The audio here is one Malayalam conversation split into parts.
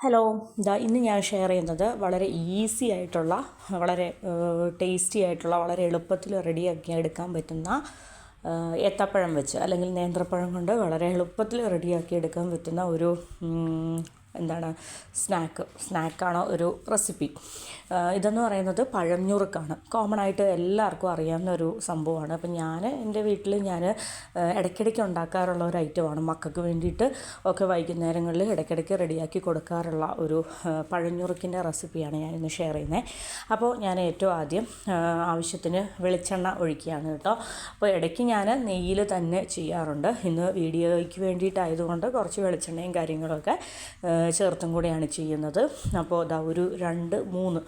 ഹലോ ഇതാ ഇന്ന് ഞാൻ ഷെയർ ചെയ്യുന്നത് വളരെ ഈസി ആയിട്ടുള്ള വളരെ ടേസ്റ്റി ആയിട്ടുള്ള വളരെ എളുപ്പത്തിൽ റെഡിയാക്കി എടുക്കാൻ പറ്റുന്ന ഏത്തപ്പഴം വെച്ച് അല്ലെങ്കിൽ നേന്ത്രപ്പഴം കൊണ്ട് വളരെ എളുപ്പത്തിൽ റെഡിയാക്കി എടുക്കാൻ പറ്റുന്ന ഒരു എന്താണ് സ്നാക്ക് സ്നാക്കാണോ ഒരു റെസിപ്പി. ഇതെന്ന് പറയുന്നത് പഴഞ്ഞുറുക്കാണ്. കോമൺ ആയിട്ട് എല്ലാവർക്കും അറിയാവുന്ന ഒരു സംഭവമാണ്. അപ്പം ഞാൻ എന്റെ വീട്ടിൽ ഞാൻ ഇടയ്ക്കിടയ്ക്ക് ഉണ്ടാക്കാറുള്ള ഒരു ഐറ്റമാണ്. മക്കൾക്ക് വേണ്ടിയിട്ട് ഒക്കെ വൈകുന്നേരങ്ങളിൽ ഇടയ്ക്കിടയ്ക്ക് റെഡിയാക്കി കൊടുക്കാറുള്ള ഒരു പഴഞ്ഞുറുക്കിന്റെ റെസിപ്പിയാണ് ഞാൻ ഇന്ന് ഷെയർ ചെയ്യുന്നത്. അപ്പോൾ ഞാൻ ഏറ്റവും ആദ്യം ആവശ്യത്തിന് വെളിച്ചെണ്ണ ഒഴിക്കുകയാണ് കേട്ടോ. അപ്പോൾ ഇടയ്ക്ക് ഞാൻ നെയ്യിൽ തന്നെ ചെയ്യാറുണ്ട്. ഇന്ന് വീഡിയോയ്ക്ക് വേണ്ടിയിട്ടായതുകൊണ്ട് കുറച്ച് വെളിച്ചെണ്ണയും കാര്യങ്ങളൊക്കെ ചേർത്തും കൂടെയാണ് ചെയ്യുന്നത്. അപ്പോൾ ഇതാ ഒരു രണ്ട് മൂന്ന്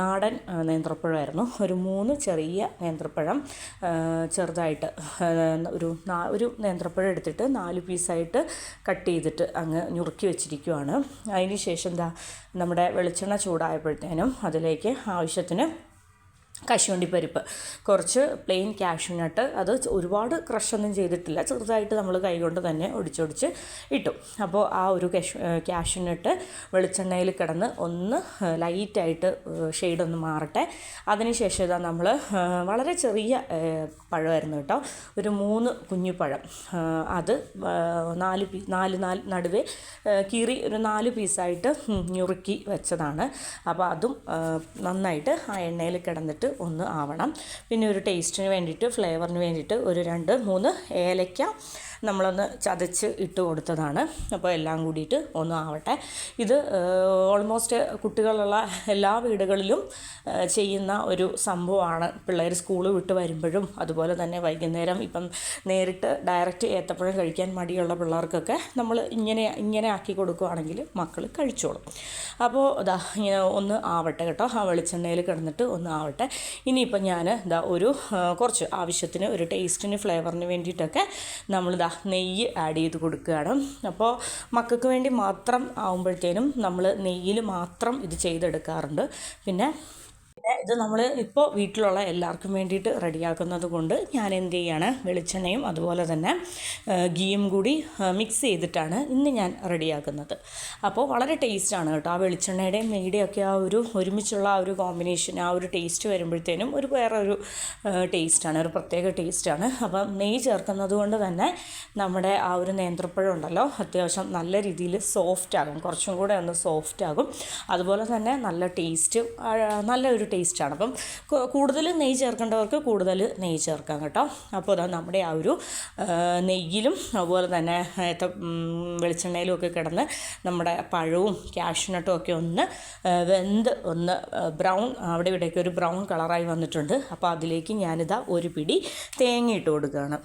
നാടൻ നേന്ത്രപ്പഴമായിരുന്നു. ഒരു മൂന്ന് ചെറിയ നേന്ത്രപ്പഴം ചെറുതായിട്ട് ഒരു ഒരു നേന്ത്രപ്പഴം എടുത്തിട്ട് നാല് പീസായിട്ട് കട്ട് ചെയ്തിട്ട് അങ്ങ് ഞുറുക്കി വെച്ചിരിക്കുവാണ്. അതിന് ശേഷം എന്താ നമ്മുടെ വെളിച്ചെണ്ണ ചൂടായപ്പോഴത്തേനും അതിലേക്ക് ആവശ്യത്തിന് കശുവണ്ടി പരിപ്പ് കുറച്ച് പ്ലെയിൻ കാഷ്യൂനട്ട് അത് ഒരുപാട് ക്രഷൊന്നും ചെയ്തിട്ടില്ല. ചെറുതായിട്ട് നമ്മൾ കൈകൊണ്ട് തന്നെ ഒടിച്ചൊടിച്ച് ഇട്ടു. അപ്പോൾ ആ ഒരു കശു കാഷ്യൂനട്ട് വെളിച്ചെണ്ണയിൽ കിടന്ന് ഒന്ന് ലൈറ്റായിട്ട് ഷെയ്ഡൊന്ന് മാറട്ടെ. അതിനുശേഷം ഇതാ നമ്മൾ വളരെ ചെറിയ പഴമായിരുന്നു കേട്ടോ. ഒരു മൂന്ന് കുഞ്ഞു പഴം. അത് നാല് പീ നാല് നാല് നടുവേ കീറി ഒരു നാല് പീസായിട്ട് ഞുറുക്കി വെച്ചതാണ്. അപ്പോൾ അതും നന്നായിട്ട് ആ എണ്ണയിൽ കിടന്നിട്ട് ഒന്ന് ആവണം. പിന്നെ ഒരു ടേസ്റ്റിന് വേണ്ടിയിട്ട് ഫ്ലേവറിന് വേണ്ടിയിട്ട് ഒരു രണ്ട് മൂന്ന് ഏലയ്ക്ക നമ്മളൊന്ന് ചതച്ച് ഇട്ട് കൊടുത്തതാണ്. അപ്പോൾ എല്ലാം കൂടിയിട്ട് ഒന്നും ആവട്ടെ. ഇത് ഓൾമോസ്റ്റ് കുട്ടികളുള്ള എല്ലാ വീടുകളിലും ചെയ്യുന്ന ഒരു സംഭവമാണ്. പിള്ളേർ സ്കൂൾ വിട്ട് വരുമ്പോഴും അതുപോലെ തന്നെ വൈകുന്നേരം ഇപ്പം നേരിട്ട് ഡയറക്റ്റ് ഏത്തപ്പഴം കഴിക്കാൻ മടിയുള്ള പിള്ളേർക്കൊക്കെ നമ്മൾ ഇങ്ങനെ ഇങ്ങനെ ആക്കി കൊടുക്കുകയാണെങ്കിൽ മക്കൾ കഴിച്ചോളും. അപ്പോൾ ഇതാ ഇങ്ങനെ ഒന്ന് ആവട്ടെ കേട്ടോ. ആ വെളിച്ചെണ്ണയിൽ കിടന്നിട്ട് ഒന്ന് ആവട്ടെ. ഇനിയിപ്പം ഞാൻ ഇതാ ഒരു കുറച്ച് ആവശ്യത്തിന് ഒരു ടേസ്റ്റിന് ഫ്ലേവറിന് വേണ്ടിയിട്ടൊക്കെ നമ്മളിതാ നെയ്യ് ആഡ് ചെയ്ത് കൊടുക്കുകയാണ്. അപ്പോൾ മക്കൾക്ക് വേണ്ടി മാത്രം ആവുമ്പോഴത്തേനും നമ്മൾ നെയ്യിൽ മാത്രം ഇത് ചെയ്തെടുക്കാറുണ്ട്. പിന്നെ ഇത് നമ്മൾ ഇപ്പോൾ വീട്ടിലുള്ള എല്ലാവർക്കും വേണ്ടിയിട്ട് റെഡിയാക്കുന്നത് കൊണ്ട് ഞാൻ എന്ത് ചെയ്യാണ്? വെളിച്ചെണ്ണയും അതുപോലെ തന്നെ ഗീയും കൂടി മിക്സ് ചെയ്തിട്ടാണ് ഇന്ന് ഞാൻ റെഡിയാക്കുന്നത്. അപ്പോൾ വളരെ ടേസ്റ്റാണ് കേട്ടോ. ആ വെളിച്ചെണ്ണയുടെയും നെയ്യുടെയൊക്കെ ആ ഒരു ഒരുമിച്ചുള്ള ആ ഒരു കോമ്പിനേഷൻ ആ ഒരു ടേസ്റ്റ് വരുമ്പോഴത്തേനും ഒരു വേറെ ഒരു ടേസ്റ്റാണ് ഒരു പ്രത്യേക ടേസ്റ്റാണ് അപ്പം നെയ്യ് ചേർക്കുന്നത് കൊണ്ട് തന്നെ നമ്മുടെ ആ ഒരു നേന്ത്രപ്പഴം ഉണ്ടല്ലോ അത്യാവശ്യം നല്ല രീതിയിൽ സോഫ്റ്റ് ആകും. കുറച്ചും കൂടെ ഒന്ന് സോഫ്റ്റ് ആകും. അതുപോലെ തന്നെ നല്ല ടേസ്റ്റ് നല്ല ഒരു ടേസ്റ്റാണ്. അപ്പം കൂടുതൽ നെയ്യ് ചേർക്കേണ്ടവർക്ക് കൂടുതൽ നെയ്യ് ചേർക്കാം കേട്ടോ. അപ്പോൾ അതാ നമ്മുടെ ആ ഒരു നെയ്യിലും അതുപോലെ തന്നെ വെളിച്ചെണ്ണയിലും ഒക്കെ കിടന്ന് നമ്മുടെ പഴവും കാഷ്നട്ടും ഒക്കെ ഒന്ന് വെന്ത് ഒന്ന് ബ്രൗൺ അവിടെ ഇവിടെയൊക്കെ ഒരു ബ്രൗൺ കളറായി വന്നിട്ടുണ്ട്. അപ്പോൾ അതിലേക്ക് ഞാനിതാ ഒരു പിടി തേങ്ങ ഇട്ട് കൊടുക്കുകയാണ്.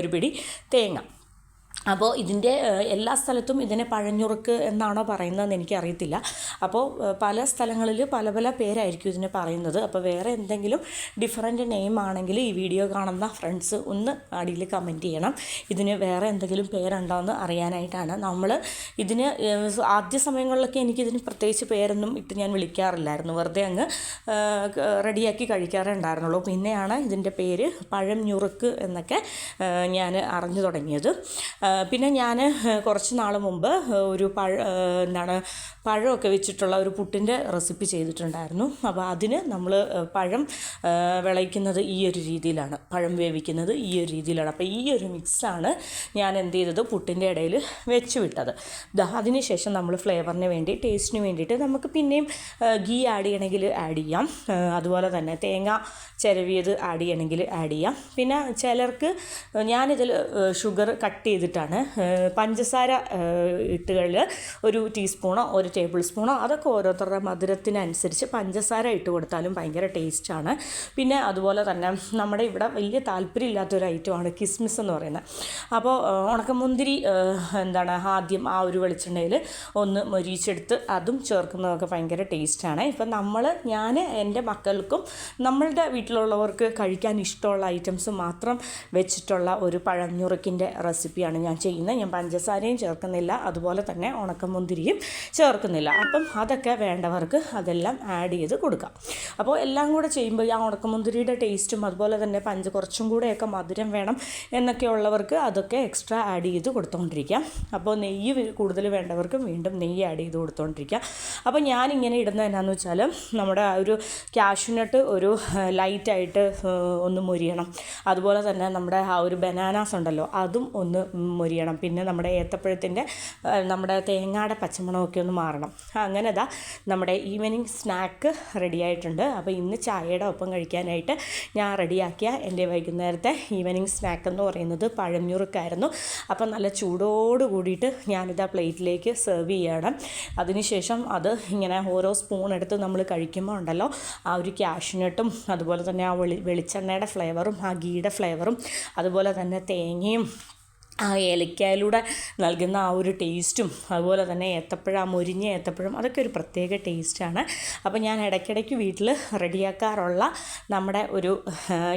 ഒരു പിടി തേങ്ങ. അപ്പോൾ ഇതിന്റെ എല്ലാ സ്ഥലത്തും ഇതിനെ പഴഞ്ഞുറുക്ക് എന്നാണോ പറയുന്നതെന്ന് എനിക്കറിയത്തില്ല. അപ്പോൾ പല സ്ഥലങ്ങളിൽ പല പല പേരായിരിക്കും ഇതിനെ പറയുന്നത്. അപ്പോൾ വേറെ എന്തെങ്കിലും ഡിഫറെന്റ് നെയിം ആണെങ്കിൽ ഈ വീഡിയോ കാണുന്ന ഫ്രണ്ട്സ് ഒന്ന് അടിയിൽ കമന്റ് ചെയ്യണം. ഇതിന് വേറെ എന്തെങ്കിലും പേരുണ്ടോയെന്ന് അറിയാനായിട്ടാണ്. നമ്മൾ ഇതിന് ആദ്യ സമയങ്ങളിലൊക്കെ എനിക്കിതിന് പ്രത്യേകിച്ച് പേരൊന്നും ഇട്ട് ഞാൻ വിളിക്കാറില്ലായിരുന്നു. വെറുതെ അങ്ങ് റെഡിയാക്കി കഴിക്കാറേ ഉണ്ടായിരുന്നുള്ളൂ. പിന്നെയാണ് ഇതിന്റെ പേര് പഴം ഞുറുക്ക് എന്നൊക്കെ ഞാൻ അറിഞ്ഞു തുടങ്ങിയത്. പിന്നെ ഞാൻ കുറച്ച് നാൾ മുമ്പ് ഒരു പഴ എന്താണ് പഴമൊക്കെ വെച്ചിട്ടുള്ള ഒരു പുട്ടിന്റെ റെസിപ്പി ചെയ്തിട്ടുണ്ടായിരുന്നു. അപ്പോൾ അതിന് നമ്മൾ പഴം വിളയിക്കുന്നത് ഈ ഒരു രീതിയിലാണ്. പഴം വേവിക്കുന്നത് ഈ ഒരു രീതിയിലാണ്. അപ്പോൾ ഈ ഒരു മിക്സാണ് ഞാൻ എന്ത് ചെയ്തത് പുട്ടിന്റെ ഇടയിൽ വെച്ച് വിട്ടത്. ദാ അതിന് ശേഷം നമ്മൾ ഫ്ലേവറിന് വേണ്ടി ടേസ്റ്റിന് വേണ്ടിയിട്ട് നമുക്ക് പിന്നെയും ഗീ ആഡ് ചെയ്യണമെങ്കിൽ ആഡ് ചെയ്യാം. അതുപോലെ തന്നെ തേങ്ങ ചിരവിയത് ആഡ് ചെയ്യണമെങ്കിൽ ആഡ് ചെയ്യാം. പിന്നെ ചിലർക്ക് ഞാനിതിൽ ഷുഗർ കട്ട് ചെയ്തിട്ടാണ് ആ, പഞ്ചസാര ഇട്ടുകളിൽ ഒരു ടീസ്പൂണോ ഒരു ടേബിൾ സ്പൂണോ അതൊക്കെ ഓരോരുത്തരുടെ മധുരത്തിനനുസരിച്ച് പഞ്ചസാര ഇട്ട് കൊടുത്താലും ഭയങ്കര ടേസ്റ്റാണ്. പിന്നെ അതുപോലെ തന്നെ നമ്മുടെ ഇവിടെ വലിയ താല്പര്യമില്ലാത്തൊരു ഐറ്റമാണ് കിസ്മിസ് എന്ന് പറയുന്നത്. അപ്പോൾ ഉണക്കമുന്തിരി എന്താണ് ആദ്യം ആ ഒരു വെളിച്ചെണ്ണയിൽ ഒന്ന് മൊരിച്ചെടുത്ത് അതും ചേർക്കുന്നതൊക്കെ ഭയങ്കര ടേസ്റ്റാണ്. ഇപ്പം നമ്മൾ ഞാൻ എന്റെ മക്കൾക്കും നമ്മളുടെ വീട്ടിലുള്ളവർക്ക് കഴിക്കാൻ ഇഷ്ടമുള്ള ഐറ്റംസ് മാത്രം വെച്ചിട്ടുള്ള ഒരു പഴഞ്ഞുറുക്കിന്റെ റെസിപ്പിയാണ് ഞാൻ ചെയ്യുന്നത്. ഞാൻ പഞ്ചസാരയും ചേർക്കുന്നില്ല. അതുപോലെ തന്നെ ഉണക്കമുന്തിരിയും ചേർക്കുന്നില്ല. അപ്പം അതൊക്കെ വേണ്ടവർക്ക് അതെല്ലാം ആഡ് ചെയ്ത് കൊടുക്കാം. അപ്പോൾ എല്ലാം കൂടെ ചെയ്യുമ്പോൾ ആ ഉണക്കമുന്തിരിയുടെ ടേസ്റ്റും അതുപോലെ തന്നെ പഞ്ച കുറച്ചും കൂടെയൊക്കെ മധുരം വേണം എന്നൊക്കെ ഉള്ളവർക്ക് അതൊക്കെ എക്സ്ട്രാ ആഡ് ചെയ്ത് കൊടുത്തുകൊണ്ടിരിക്കാം അപ്പോൾ നെയ്യ് കൂടുതൽ വേണ്ടവർക്ക് വീണ്ടും നെയ്യ് ആഡ് ചെയ്ത് കൊടുത്തുകൊണ്ടിരിക്കാം അപ്പോൾ ഞാനിങ്ങനെ ഇടുന്നത് എന്നാന്ന് വെച്ചാൽ നമ്മുടെ ആ ഒരു കാഷ്യൂനട്ട് ഒരു ലൈറ്റായിട്ട് ഒന്ന് മുരിയണം. അതുപോലെ തന്നെ നമ്മുടെ ആ ഒരു ബനാനാസ് ഉണ്ടല്ലോ അതും ഒന്ന് മൊരിയണം. പിന്നെ നമ്മുടെ ഏത്തപ്പഴത്തിന്റെ നമ്മുടെ തേങ്ങയുടെ പച്ചമണമൊക്കെ ഒന്ന് മാറണം. അങ്ങനെ ഇതാ നമ്മുടെ ഈവനിങ് സ്നാക്ക് റെഡി ആയിട്ടുണ്ട്. അപ്പോൾ ഇന്ന് ചായയുടെ ഒപ്പം കഴിക്കാനായിട്ട് ഞാൻ റെഡിയാക്കിയ എന്റെ വൈകുന്നേരത്തെ ഈവനിങ് സ്നാക്ക് എന്ന് പറയുന്നത് പഴഞ്ഞുറുക്കായിരുന്നു അപ്പം നല്ല ചൂടോട് കൂടിയിട്ട് ഞാനിത് ആ പ്ലേറ്റിലേക്ക് സെർവ് ചെയ്യണം. അതിനുശേഷം അത് ഇങ്ങനെ ഓരോ സ്പൂൺ എടുത്ത് നമ്മൾ കഴിക്കുമ്പോൾ ഉണ്ടല്ലോ ആ ഒരു ക്യാഷ്നട്ടും അതുപോലെ തന്നെ ആ വെളി വെളിച്ചെണ്ണയുടെ ഫ്ലേവറും ആ ഗീയുടെ ഫ്ലേവറും അതുപോലെ തന്നെ തേങ്ങയും ആ ഏലക്കായിലൂടെ നൽകുന്ന ആ ഒരു ടേസ്റ്റും അതുപോലെ തന്നെ ഏത്തപ്പഴം ആ മൊരിഞ്ഞ ഏത്തപ്പഴം അതൊക്കെ ഒരു പ്രത്യേക ടേസ്റ്റാണ്. അപ്പോൾ ഞാൻ ഇടയ്ക്കിടയ്ക്ക് വീട്ടിൽ റെഡിയാക്കാറുള്ള നമ്മുടെ ഒരു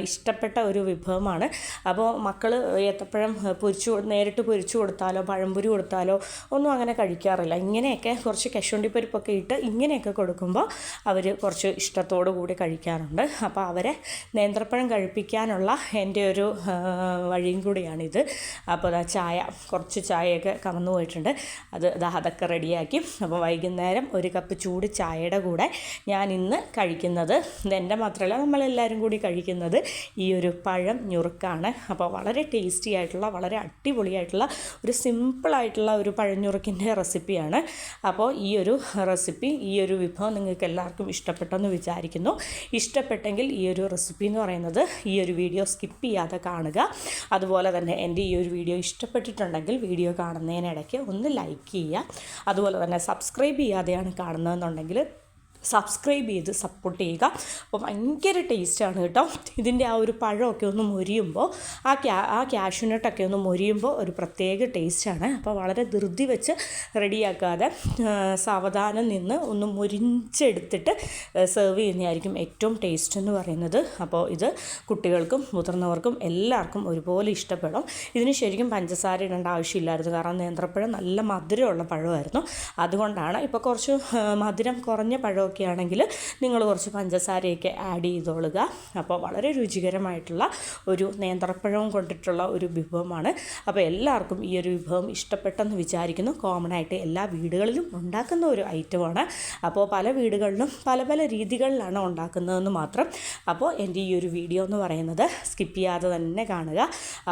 ഇഷ്ടപ്പെട്ട ഒരു വിഭവമാണ്. അപ്പോൾ മക്കൾ ഏത്തപ്പഴം പൊരിച്ചു നേരിട്ട് പൊരിച്ചു കൊടുത്താലോ പഴംപൊരി കൊടുത്താലോ ഒന്നും അങ്ങനെ കഴിക്കാറില്ല. ഇങ്ങനെയൊക്കെ കുറച്ച് കശുവണ്ടിപ്പരിപ്പൊക്കെ ഇട്ട് ഇങ്ങനെയൊക്കെ കൊടുക്കുമ്പോൾ അവർ കുറച്ച് ഇഷ്ടത്തോടു കൂടി കഴിക്കാറുണ്ട്. അപ്പോൾ അവരെ നേന്ത്രപ്പഴം കഴിപ്പിക്കാനുള്ള എന്റെ ഒരു വഴിയും കൂടിയാണിത്. അപ്പോൾ അതാ ചായ കുറച്ച് ചായയൊക്കെ കമന്നു പോയിട്ടുണ്ട്. അത് അതൊക്കെ റെഡിയാക്കി. അപ്പോൾ വൈകുന്നേരം ഒരു കപ്പ് ചൂട് ചായയുടെ കൂടെ ഞാൻ ഇന്ന് കഴിക്കുന്നത് ഇതെന്റെ മാത്രമല്ല നമ്മളെല്ലാവരും കൂടി കഴിക്കുന്നത് ഈ ഒരു പഴം ഞുറുക്കാണ്. അപ്പോൾ വളരെ ടേസ്റ്റി ആയിട്ടുള്ള വളരെ അടിപൊളിയായിട്ടുള്ള ഒരു സിമ്പിളായിട്ടുള്ള ഒരു പഴഞ്ഞുറുക്കിന്റെ റെസിപ്പിയാണ്. അപ്പോൾ ഈ ഒരു റെസിപ്പി ഈ ഒരു വിഭവം നിങ്ങൾക്ക് എല്ലാവർക്കും ഇഷ്ടപ്പെട്ടെന്ന് വിചാരിക്കുന്നു. ഇഷ്ടപ്പെട്ടെങ്കിൽ ഈ ഒരു റെസിപ്പി എന്ന് പറയുന്നത് ഈ ഒരു വീഡിയോ സ്കിപ്പ് ചെയ്യാതെ കാണുക. അതുപോലെ തന്നെ എന്റെ ഈ ഒരു വീഡിയോ ഇഷ്ടപ്പെട്ടിട്ടുണ്ടെങ്കിൽ വീഡിയോ കാണുന്നതിനിടയ്ക്ക് ഒന്ന് ലൈക്ക് ചെയ്യുക. അതുപോലെ തന്നെ സബ്സ്ക്രൈബ് ചെയ്യാതെയാണ് കാണുന്നതെന്നുണ്ടെങ്കിൽ സബ്സ്ക്രൈബ് ചെയ്ത് സപ്പോർട്ട് ചെയ്യുക. അപ്പോൾ ഭയങ്കര ടേസ്റ്റാണ് കേട്ടോ. ഇതിന്റെ ആ ഒരു പഴമൊക്കെ ഒന്ന് മൊരിയുമ്പോൾ ആ ക്യാ ആ ക്യാഷ്യൂനട്ടൊക്കെ ഒന്ന് മൊരിയുമ്പോൾ ഒരു പ്രത്യേക ടേസ്റ്റാണ് അപ്പോൾ വളരെ ധൃതി വെച്ച് റെഡിയാക്കാതെ സാവധാനം നിന്ന് ഒന്ന് മുരിഞ്ചെടുത്തിട്ട് സെർവ് ചെയ്യുന്നതായിരിക്കും ഏറ്റവും ടേസ്റ്റ് എന്ന് പറയുന്നത്. അപ്പോൾ ഇത് കുട്ടികൾക്കും മുതിർന്നവർക്കും എല്ലാവർക്കും ഒരുപോലെ ഇഷ്ടപ്പെടും. ഇതിന് ശരിക്കും പഞ്ചസാര ഇടേണ്ട ആവശ്യമില്ലായിരുന്നു. കാരണം നേന്ത്രപ്പഴം നല്ല മധുരമുള്ള പഴമായിരുന്നു. അതുകൊണ്ടാണ് ഇപ്പോൾ കുറച്ച് മധുരം കുറഞ്ഞ പഴമൊക്കെ ആണെങ്കിൽ നിങ്ങൾ കുറച്ച് പഞ്ചസാരയൊക്കെ ആഡ് ചെയ്തോളുക അപ്പോൾ വളരെ രുചികരമായിട്ടുള്ള ഒരു നേന്ത്രപ്പഴവും കൊണ്ടിട്ടുള്ള ഒരു വിഭവമാണ്. അപ്പോൾ എല്ലാവർക്കും ഈ ഒരു വിഭവം ഇഷ്ടപ്പെട്ടെന്ന് വിചാരിക്കുന്നു. കോമൺ ആയിട്ട് എല്ലാ വീടുകളിലും ഉണ്ടാക്കുന്ന ഒരു ഐറ്റമാണ്. അപ്പോൾ പല വീടുകളിലും പല പല രീതികളിലാണ് ഉണ്ടാക്കുന്നതെന്ന് മാത്രം അപ്പോൾ എന്റെ ഈ ഒരു വീഡിയോ എന്ന് പറയുന്നത് സ്കിപ്പ് ചെയ്യാതെ തന്നെ കാണുക.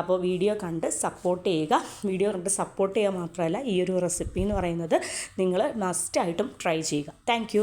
അപ്പോൾ വീഡിയോ കണ്ട് സപ്പോർട്ട് ചെയ്യുക. വീഡിയോ കണ്ട് സപ്പോർട്ട് ചെയ്യുക മാത്രമല്ല ഈ ഒരു റെസിപ്പി എന്ന് പറയുന്നത് നിങ്ങൾ മസ്റ്റായിട്ടും ട്രൈ ചെയ്യുക. താങ്ക്